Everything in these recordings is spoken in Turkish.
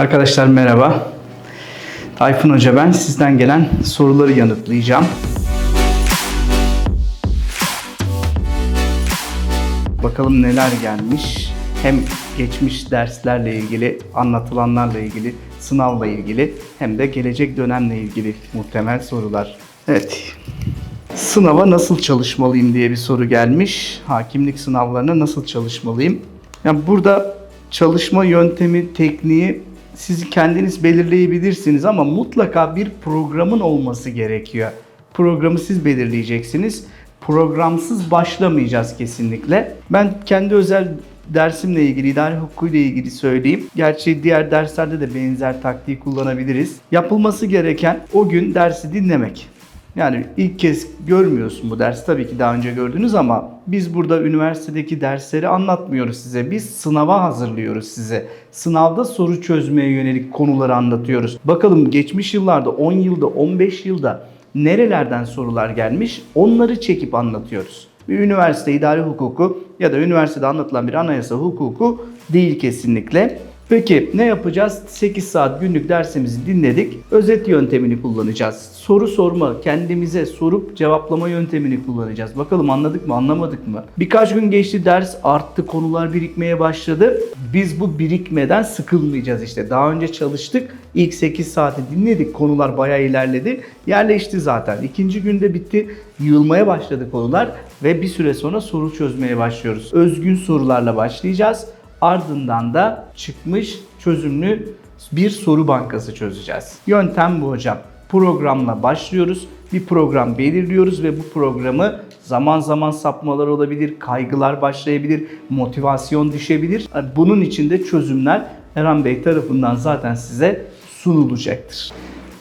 Arkadaşlar merhaba. Tayfun Hoca ben. Sizden gelen soruları yanıtlayacağım. Bakalım neler gelmiş. Hem geçmiş derslerle ilgili, anlatılanlarla ilgili, sınavla ilgili hem de gelecek dönemle ilgili muhtemel sorular. Evet. Sınava nasıl çalışmalıyım diye bir soru gelmiş. Hakimlik sınavlarına nasıl çalışmalıyım? Yani burada çalışma yöntemi, tekniği siz kendiniz belirleyebilirsiniz ama mutlaka bir programın olması gerekiyor. Programı siz belirleyeceksiniz. Programsız başlamayacağız kesinlikle. Ben kendi özel dersimle ilgili, idare hukukuyla ilgili söyleyeyim. Gerçi diğer derslerde de benzer taktiği kullanabiliriz. Yapılması gereken o gün dersi dinlemek. Yani ilk kez görmüyorsun bu dersi tabii ki daha önce gördünüz ama biz burada üniversitedeki dersleri anlatmıyoruz size. Biz sınava hazırlıyoruz size. Sınavda soru çözmeye yönelik konuları anlatıyoruz. Bakalım geçmiş yıllarda 10 yılda 15 yılda nerelerden sorular gelmiş onları çekip anlatıyoruz. Bir üniversite idari hukuku ya da üniversitede anlatılan bir anayasa hukuku değil kesinlikle. Peki ne yapacağız? 8 saat günlük dersimizi dinledik. Özet yöntemini kullanacağız. Soru sorma, kendimize sorup cevaplama yöntemini kullanacağız. Bakalım anladık mı, anlamadık mı? Birkaç gün geçti, ders arttı, konular birikmeye başladı. Biz bu birikmeden sıkılmayacağız işte. Daha önce çalıştık. İlk 8 saati dinledik. Konular bayağı ilerledi. Yerleşti zaten. İkinci günde bitti. Yığılmaya başladı konular ve bir süre sonra soru çözmeye başlıyoruz. Özgün sorularla başlayacağız. Ardından da çıkmış çözümlü bir soru bankası çözeceğiz. Yöntem bu hocam. Programla başlıyoruz. Bir program belirliyoruz ve bu programı zaman zaman sapmalar olabilir, kaygılar başlayabilir, motivasyon düşebilir. Bunun için de çözümler Eren Bey tarafından zaten size sunulacaktır.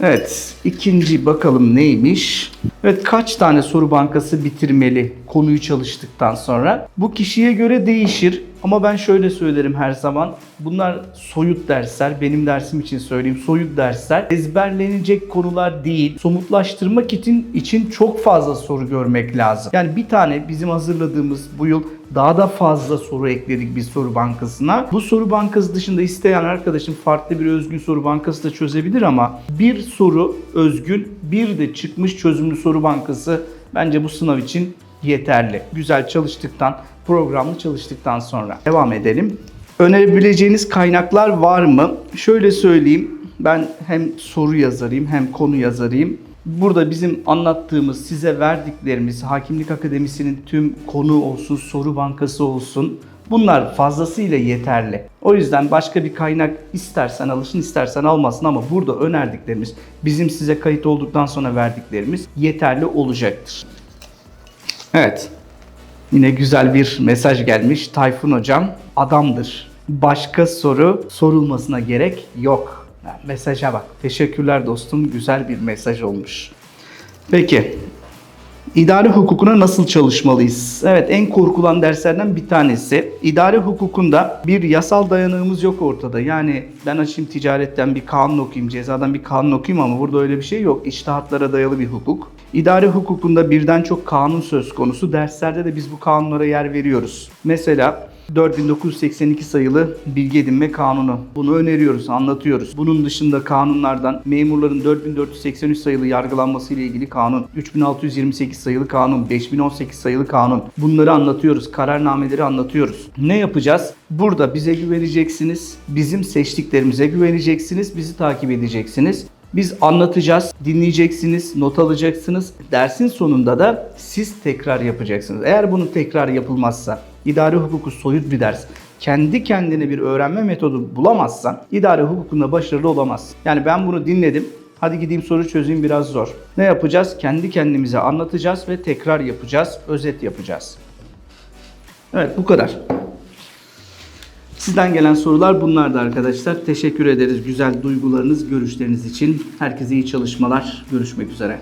Evet, ikinci bakalım neymiş? Evet, kaç tane soru bankası bitirmeli konuyu çalıştıktan sonra? Bu kişiye göre değişir ama ben şöyle söylerim her zaman. Bunlar soyut dersler, benim dersim için söyleyeyim soyut dersler. Ezberlenecek konular değil. Somutlaştırmak için, için çok fazla soru görmek lazım. Yani bir tane bizim hazırladığımız bu yıl daha da fazla soru ekledik bir soru bankasına. Bu soru bankası dışında isteyen arkadaşım farklı bir özgün soru bankası da çözebilir ama bir soru özgün, bir de çıkmış çözümlü soru bankası bence bu sınav için yeterli. Güzel çalıştıktan, programlı çalıştıktan sonra. Devam edelim. Önerebileceğiniz kaynaklar var mı? Şöyle söyleyeyim. Ben hem soru yazarıyım hem konu yazarıyım. Burada bizim anlattığımız, size verdiklerimiz, Hakimlik Akademisi'nin tüm konu olsun, soru bankası olsun. Bunlar fazlasıyla yeterli. O yüzden başka bir kaynak istersen alırsın, istersen almasın ama burada önerdiklerimiz, bizim size kayıt olduktan sonra verdiklerimiz yeterli olacaktır. Evet. Yine güzel bir mesaj gelmiş. Tayfun hocam adamdır. Başka soru sorulmasına gerek yok. Mesaja bak. Teşekkürler dostum. Güzel bir mesaj olmuş. Peki. İdari hukukuna nasıl çalışmalıyız? Evet en korkulan derslerden bir tanesi. İdari hukukunda bir yasal dayanığımız yok ortada. Yani ben açayım ticaretten bir kanun okuyayım, cezadan bir kanun okuyayım ama burada öyle bir şey yok. İçtihatlara dayalı bir hukuk. İdari hukukunda birden çok kanun söz konusu. Derslerde de biz bu kanunlara yer veriyoruz. Mesela 4982 sayılı bilgi edinme kanunu. Bunu öneriyoruz, anlatıyoruz. Bunun dışında kanunlardan memurların 4483 sayılı yargılanması ile ilgili kanun, 3628 sayılı kanun, 5018 sayılı kanun. Bunları anlatıyoruz, kararnameleri anlatıyoruz. Ne yapacağız? Burada bize güveneceksiniz, bizim seçtiklerimize güveneceksiniz, bizi takip edeceksiniz. Biz anlatacağız, dinleyeceksiniz, not alacaksınız. Dersin sonunda da siz tekrar yapacaksınız. Eğer bunun tekrar yapılmazsa, idari hukuku soyut bir ders, kendi kendine bir öğrenme metodu bulamazsan idari hukukunda başarılı olamazsın. Yani ben bunu dinledim, hadi gideyim soru çözeyim biraz zor. Ne yapacağız? Kendi kendimize anlatacağız ve tekrar yapacağız, özet yapacağız. Evet bu kadar. Sizden gelen sorular bunlardı arkadaşlar. Teşekkür ederiz güzel duygularınız, görüşleriniz için. Herkese iyi çalışmalar. Görüşmek üzere.